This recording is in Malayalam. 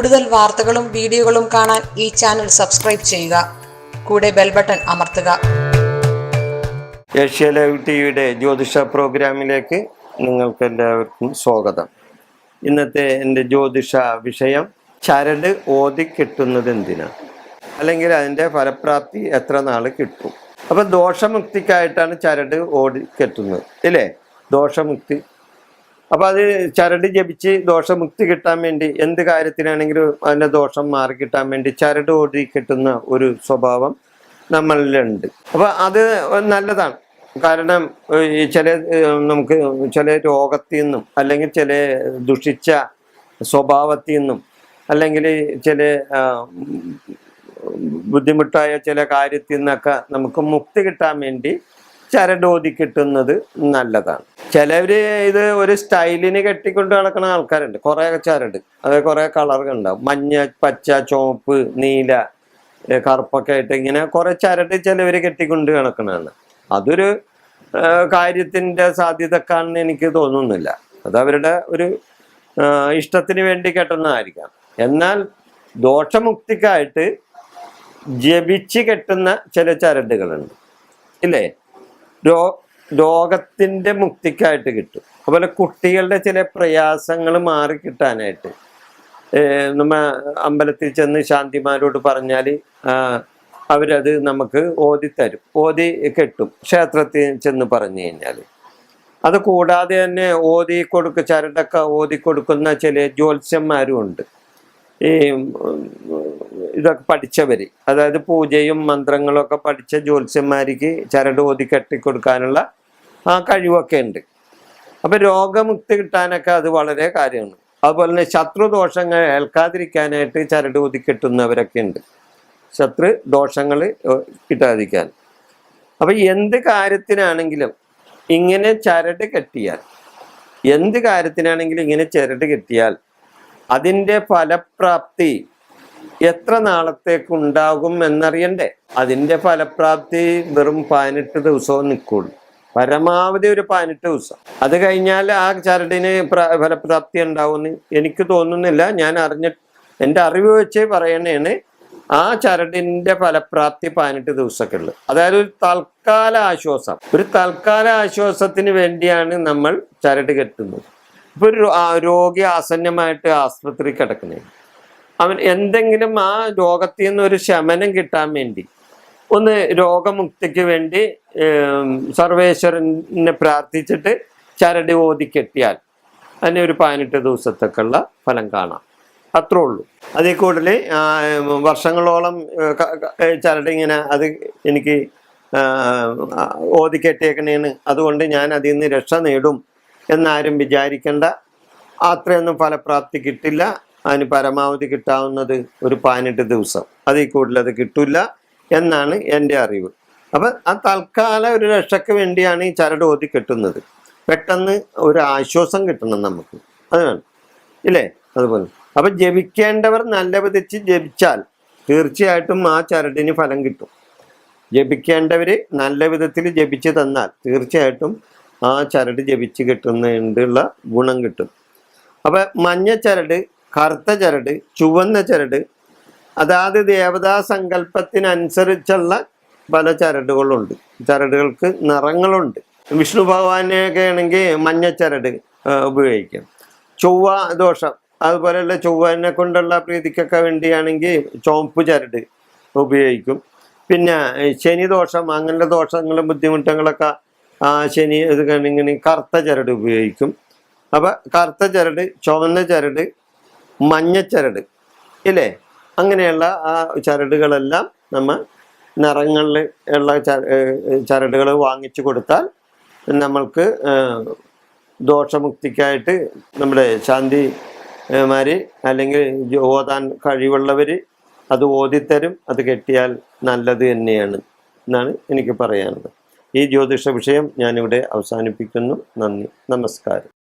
കൂടുതൽ വാർത്തകളും വീഡിയോകളും കാണാൻ ഈ ചാനൽ സബ്സ്ക്രൈബ് ചെയ്യുക. കൂടെ ബെൽ ബട്ടൺ അമർത്തുക. ഏഷ്യ ലൈവ് ടി വിയുടെ ജ്യോതിഷ പ്രോഗ്രാമിലേക്ക് നിങ്ങൾക്ക് എല്ലാവർക്കും സ്വാഗതം. ഇന്നത്തെ എന്റെ ജ്യോതിഷ വിഷയം ചരട് ഓതി കിട്ടുന്നത് എന്തിനാണ് അല്ലെങ്കിൽ അതിന്റെ ഫലപ്രാപ്തി എത്ര നാൾ കിട്ടും? അപ്പം ദോഷമുക്തിക്കായിട്ടാണ് ചരട് ഓടി കെട്ടുന്നത് ഇല്ലേ? ദോഷമുക്തി അപ്പം അത് ചരട് ജപിച്ച് ദോഷമുക്തി കിട്ടാൻ വേണ്ടി എന്ത് കാര്യത്തിനാണെങ്കിലും അതിന്റെ ദോഷം മാറി കിട്ടാൻ വേണ്ടി ചരട് ഓടി കിട്ടുന്ന ഒരു സ്വഭാവം നമ്മളിലുണ്ട്. അപ്പം അത് നല്ലതാണ്. കാരണം ഈ ചില നമുക്ക് ചില രോഗത്തിൽ നിന്നും അല്ലെങ്കിൽ ചില ദുഷിച്ച സ്വഭാവത്തിൽ നിന്നും അല്ലെങ്കിൽ ചില ബുദ്ധിമുട്ടായ ചില കാര്യത്തിൽ നിന്നൊക്കെ നമുക്ക് മുക്തി കിട്ടാൻ വേണ്ടി ചരടോതി കിട്ടുന്നത് നല്ലതാണ്. ചിലവര് ഇത് ഒരു സ്റ്റൈലിന് കെട്ടിക്കൊണ്ട് നടക്കുന്ന ആൾക്കാരുണ്ട്. കുറെ ചരട്. അത് കുറെ കളറുകൾ ഉണ്ടാവും. മഞ്ഞ പച്ച ചുവപ്പ് നീല കറുപ്പൊക്കെ ആയിട്ട് ഇങ്ങനെ കുറെ ചരട് ചിലവര് കെട്ടിക്കൊണ്ട് നടക്കണതാണ്. അതൊരു കാര്യത്തിന്റെ സാധ്യതക്കാണെന്ന് എനിക്ക് തോന്നുന്നില്ല. അത് അവരുടെ ഒരു ഇഷ്ടത്തിന് വേണ്ടി കെട്ടുന്നതായിരിക്കാം. എന്നാൽ ദോഷമുക്തിക്കായിട്ട് ജപിച്ച് കെട്ടുന്ന ചില ചരടുകളുണ്ട്. ഇല്ലേ? രോ രോഗത്തിന്റെ മുക്തിക്കായിട്ട് കിട്ടും. അതുപോലെ കുട്ടികളുടെ ചില പ്രയാസങ്ങൾ മാറി കിട്ടാനായിട്ട്. നമ്മ അമ്പലത്തിൽ ചെന്ന് ശാന്തിമാരോട് പറഞ്ഞാൽ അവരത് നമുക്ക് ഓതി തരും ഓതി കെട്ടും ക്ഷേത്രത്തിൽ ചെന്ന് പറഞ്ഞു കഴിഞ്ഞാൽ. അത് കൂടാതെ തന്നെ ഓതി കൊടുക്ക ചരടൊക്കെ ഓതി കൊടുക്കുന്ന ചില ജ്യോത്സ്യന്മാരും ഉണ്ട്. ഈ ഇതൊക്കെ പഠിച്ചവർ അതായത് പൂജയും മന്ത്രങ്ങളും ഒക്കെ പഠിച്ച ജ്യോത്സ്യന്മാർക്ക് ചരട് ഓതി കെട്ടിക്കൊടുക്കാനുള്ള ആ കഴിവൊക്കെ ഉണ്ട്. അപ്പം രോഗമുക്തി കിട്ടാനൊക്കെ അത് വളരെ കാര്യമാണ്. അതുപോലെ തന്നെ ശത്രുദോഷങ്ങൾ ഏൽക്കാതിരിക്കാനായിട്ട് ചരട് ഊതി കെട്ടുന്നവരൊക്കെ ഉണ്ട്. ശത്രു ദോഷങ്ങൾ കിട്ടാതിരിക്കാൻ. അപ്പം എന്ത് കാര്യത്തിനാണെങ്കിലും ഇങ്ങനെ ചരട് കെട്ടിയാൽ എന്ത് കാര്യത്തിനാണെങ്കിലും ഇങ്ങനെ ചരട് കെട്ടിയാൽ അതിന്റെ ഫലപ്രാപ്തി എത്ര നാളത്തേക്കുണ്ടാകും എന്നറിയണ്ടേ? അതിന്റെ ഫലപ്രാപ്തി വെറും പതിനെട്ട് ദിവസവും നിൽക്കുള്ളൂ. പരമാവധി ഒരു പതിനെട്ട് ദിവസം. അത് കഴിഞ്ഞാൽ ആ ചരടിന് ഫലപ്രാപ്തി ഉണ്ടാവുമെന്ന് എനിക്ക് തോന്നുന്നില്ല. ഞാൻ അറിഞ്ഞ എന്റെ അറിവ് വെച്ച് പറയണേണ് ആ ചരടിന്റെ ഫലപ്രാപ്തി പതിനെട്ട് ദിവസമൊക്കെ ഉള്ളു. അതായത് ഒരു തൽക്കാല ആശ്വാസം ഒരു തൽക്കാല ആശ്വാസത്തിന് വേണ്ടിയാണ് നമ്മൾ ചരട് കെട്ടുന്നത്. ഇപ്പൊ ഒരു രോഗി ആസന്നമായിട്ട് ആസ്പത്രി കിടക്കുന്നത് അവൻ എന്തെങ്കിലും ആ രോഗത്തിൽ നിന്ന് ഒരു ശമനം കിട്ടാൻ വേണ്ടി ഒന്ന് രോഗമുക്തിക്ക് വേണ്ടി സർവേശ്വരനെ പ്രാർത്ഥിച്ചിട്ട് ചരടി ഓതി കെട്ടിയാൽ അതിന് ഒരു പതിനെട്ട് ദിവസത്തേക്കുള്ള ഫലം കാണാം. അത്രേ ഉള്ളൂ. അതിൽ കൂടുതൽ വർഷങ്ങളോളം ചരട് ഇങ്ങനെ അത് എനിക്ക് ഓതി കെട്ടിയേക്കണേന്ന്. അതുകൊണ്ട് ഞാൻ അതിൽ നിന്ന് രക്ഷ നേടും. എന്നാരും വിചാരിക്കേണ്ട. അത്രയൊന്നും ഫലപ്രാപ്തി കിട്ടില്ല. അതിന് പരമാവധി കിട്ടാവുന്നത് ഒരു പതിനെട്ട് ദിവസം. അതിൽ കൂടുതൽ അത് കിട്ടില്ല എന്നാണ് എന്റെ അറിവ്. അപ്പം ആ തൽക്കാല ഒരു രക്ഷയ്ക്ക് വേണ്ടിയാണ് ഈ ചരട് ഓതി കെട്ടുന്നത്. പെട്ടെന്ന് ഒരു ആശ്വാസം കിട്ടണം നമുക്ക്. അതാണ്. ഇല്ലേ? അതുപോലെ. അപ്പം ജപിക്കേണ്ടവർ നല്ല വിധിച്ച് ജപിച്ചാൽ തീർച്ചയായിട്ടും ആ ചരടിന് ഫലം കിട്ടും. ജപിക്കേണ്ടവർ നല്ല വിധത്തിൽ ജപിച്ച് തന്നാൽ തീർച്ചയായിട്ടും ആ ചരട് ജപിച്ച് കിട്ടുന്നതിനുള്ള ഗുണം കിട്ടും. അപ്പം മഞ്ഞ ചരട് കറുത്ത ചരട് ചുവന്ന ചരട് അതാത് ദേവതാ സങ്കല്പത്തിനനുസരിച്ചുള്ള പല ചരടുകളുണ്ട്. ചരടുകൾക്ക് നിറങ്ങളുണ്ട്. വിഷ്ണു ഭഗവാനെയൊക്കെ ആണെങ്കിൽ മഞ്ഞ ചരട് ഉപയോഗിക്കാം. ചൊവ്വ ദോഷം അതുപോലെയുള്ള ചൊവ്വനെ കൊണ്ടുള്ള പ്രീതിക്കൊക്കെ വേണ്ടിയാണെങ്കിൽ ചോമ്പ് ചരട് ഉപയോഗിക്കും. പിന്നെ ശനി ദോഷം അങ്ങനെയുള്ള ദോഷങ്ങളും ബുദ്ധിമുട്ടുകളൊക്കെ ശനി ഇത് ഇങ്ങനെ കറുത്ത ചരട് ഉപയോഗിക്കും. അപ്പം കറുത്ത ചരട് ചുവന്ന ചരട് മഞ്ഞച്ചരട് ഇല്ലേ? അങ്ങനെയുള്ള ആ ചരടുകളെല്ലാം നമ്മൾ നിറങ്ങളിൽ ഉള്ള ചരടുകൾ വാങ്ങിച്ചു കൊടുത്താൽ നമ്മൾക്ക് ദോഷമുക്തിക്കായിട്ട് നമ്മുടെ ശാന്തിമാര് അല്ലെങ്കിൽ ഓതാൻ കഴിവുള്ളവർ അത് ഓതിത്തരും. അത് കെട്ടിയാൽ നല്ലത് തന്നെയാണ് എന്നാണ് എനിക്ക് പറയാനുള്ളത്. ഈ ജ്യോതിഷ വിഷയം ഞാനിവിടെ അവസാനിപ്പിക്കുന്നു. നന്ദി. നമസ്കാരം.